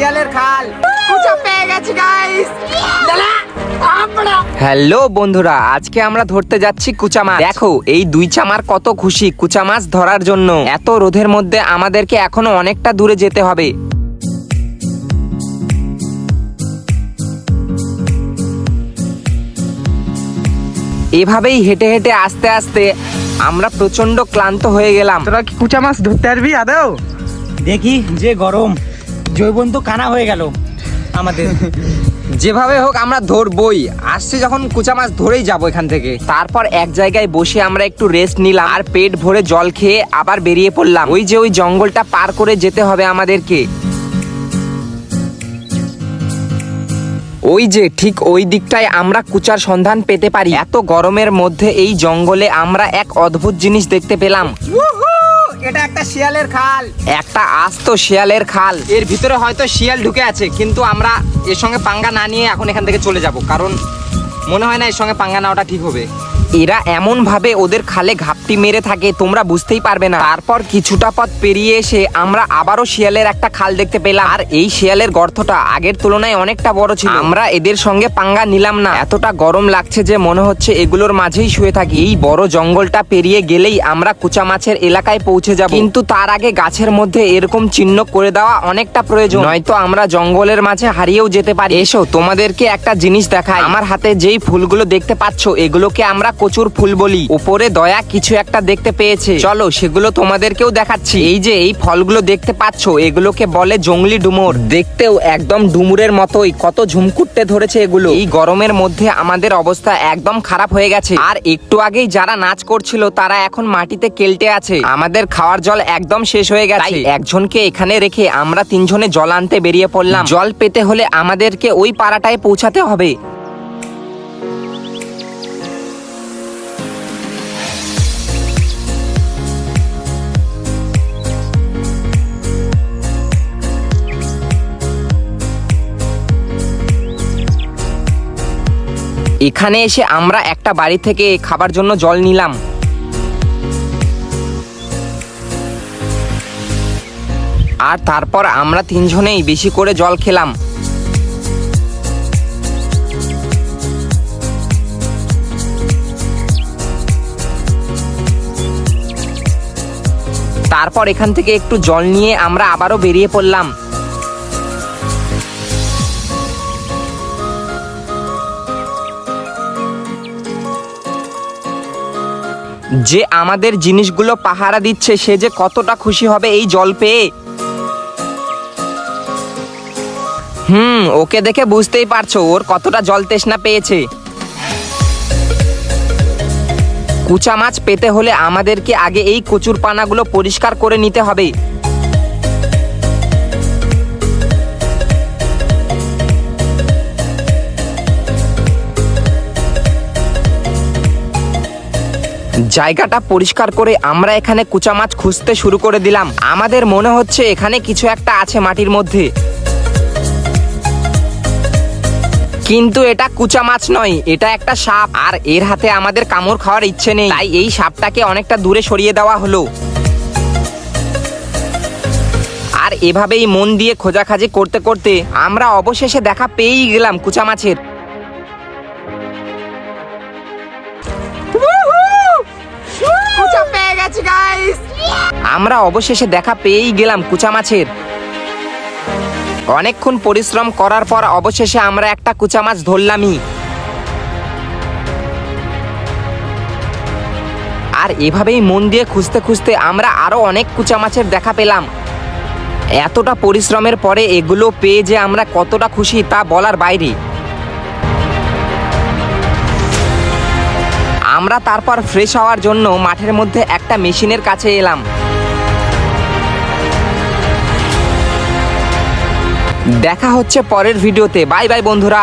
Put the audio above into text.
শিয়ালের খাল। পেয়ে গেছি গাইস হ্যালো বন্ধুরা আজকে আমরা ধরতে যাচ্ছি কুচা মাছ। দেখো এই দুই চামার কত খুশি কুচা মাছ ধরার জন্য। এত রোদের মধ্যে আমাদেরকে এখনও অনেকটা দূরে যেতে হবে। এভাবেই হেঁটে হেঁটে আস্তে আস্তে আমরা প্রচণ্ড ক্লান্ত হয়ে গেলাম। তোরা কি কুচা মাছ ধরতে পারবি আদৌ? দেখি যে গরম। জৈবন তো কানা হয়ে গেল আমাদের। যেভাবে হোক আমরা ধরবই। আসছি যখন কুচা মাছ ধরেই যাব এখান থেকে। তারপর এক জায়গায় বসে আমরা একটু রেস্ট নিলাম আর পেট ভরে জল খেয়ে আবার বেরিয়ে পড়লাম। ওই যে ওই জঙ্গলটা পার করে যেতে হবে আমাদেরকে। ওই যে ঠিক ওই দিকটায় আমরা কুচার সন্ধান পেতে পারি। এত গরমের মধ্যে এই জঙ্গলে আমরা এক অদ্ভুত জিনিস দেখতে পেলাম। এটা একটা শিয়ালের খাল। একটা আস্ত শিয়ালের খাল। এর ভিতরে হয়তো শিয়াল ঢুকে আছে কিন্তু আমরা এর সঙ্গে পাঙ্গা না নিয়ে এখন এখান থেকে চলে যাব কারণ মনে হয় না এর সঙ্গে পাঙ্গা নেওয়াটা ঠিক হবে। এরা এমন ভাবে ওদের খালে ঘাপটি মেরে থাকে, তোমরা বুঝতেই পারবে না। তারপর কিছুটা পথ পেরিয়ে এসে আমরা আবারও শিয়ালের একটা খাল দেখতে পেলাম। আর এই শিয়ালের গর্তটা আগের তুলনায় অনেকটা বড় ছিল। আমরা এদের সঙ্গে পাঙ্গা নিলাম না। এতটা গরম লাগছে যে মনে হচ্ছে এগুলোর মাঝেই শুয়ে থাকি। এই বড় জঙ্গলটা পেরিয়ে গেলেই আমরা কুচা মাছের এলাকায় পৌঁছে যাব। কিন্তু তার আগে গাছের মধ্যে এরকম চিহ্ন করে দেওয়া অনেকটা প্রয়োজন। নয়তো আমরা জঙ্গলের মাঝে হারিয়েও যেতে পারি। এসো, তোমাদেরকে একটা জিনিস দেখায় আমার হাতে যেই ফুলগুলো দেখতে পাচ্ছ, এগুলোকে আমরা কচুর ফুল বলি উপরে দয়া কিছু একটা দেখতে পেয়েছে। চলো, সেগুলো তোমাদেরকেও দেখাচ্ছি। এই যে, এই ফলগুলো দেখতে পাচ্ছ, এগুলোকে বলে জঙ্গলি ডুমুর। দেখতেও একদম ডুমুরের মতোই, কত ঝুমকুটতে ধরেছে এগুলো। এই গরমের মধ্যে আমাদের অবস্থা একদম খারাপ হয়ে গেছে। আর একটু আগেই যারা নাচ করছিল, তারা এখন মাটিতে কেলটে আছে। আমাদের খাওয়ার জল একদম শেষ হয়ে গেছে। একজনকে এখানে রেখে আমরা তিনজনে জল আনতে বেরিয়ে পড়লাম। জল পেতে হলে আমাদেরকে ওই পাড়াটায় পৌঁছাতে হবে। এখানে এসে আমরা একটা বাড়ি থেকে খাবার জন্য জল নিলাম। আর তারপর আমরা তিনজনেই বেশি করে জল খেলাম। তারপর এখান থেকে একটু জল নিয়ে আমরা আবারও বেরিয়ে পড়লাম। যে আমাদের জিনিসগুলো পাহারা দিচ্ছে, সে যে কতটা খুশি হবে এই জল পেয়ে? হুম, ওকে দেখে বুঝতেই পারছ, ওর কতটা জল তেষ্ণা পেয়েছে। কুচা মাছ পেতে হলে আমাদেরকে আগে এই কচুর পানাগুলো পরিষ্কার করে নিতে হবে। জায়গাটা পরিষ্কার করে আমরা এখানে কুচা মাছ খুঁজতে শুরু করে দিলাম। আমাদের মনে হচ্ছে এখানে কিছু একটা আছে মাটির মধ্যে। কিন্তু এটা কুচা মাছ নয়, এটা একটা সাপ। আর এর হাতে আমাদের কামড় খাওয়ার ইচ্ছে নেই, তাই এই সাপটাকে অনেকটা দূরে সরিয়ে দেওয়া হলো। আর এভাবেই মন দিয়ে খোঁজাখাজি করতে করতে আমরা অবশেষে দেখা পেয়েই গেলাম কুচা মাছের। আমরা অবশেষে দেখা পেয়েই গেলাম কুচা মাছের। অনেকক্ষণ পরিশ্রম করার পর অবশেষে আমরা একটা কুচা মাছ ধরলামই। আর এভাবেই মন দিয়ে খুঁজতে খুঁজতে আমরা আরও অনেক কুচা মাছের দেখা পেলাম। এতটা পরিশ্রমের পরে এগুলো পেয়ে যে আমরা কতটা খুশি তা বলার বাইরে। আমরা তারপর ফ্রেশ হওয়ার জন্য মাঠের মধ্যে একটা মেশিনের কাছে এলাম। দেখা হচ্ছে পরের ভিডিওতে। বাই বাই বন্ধুরা।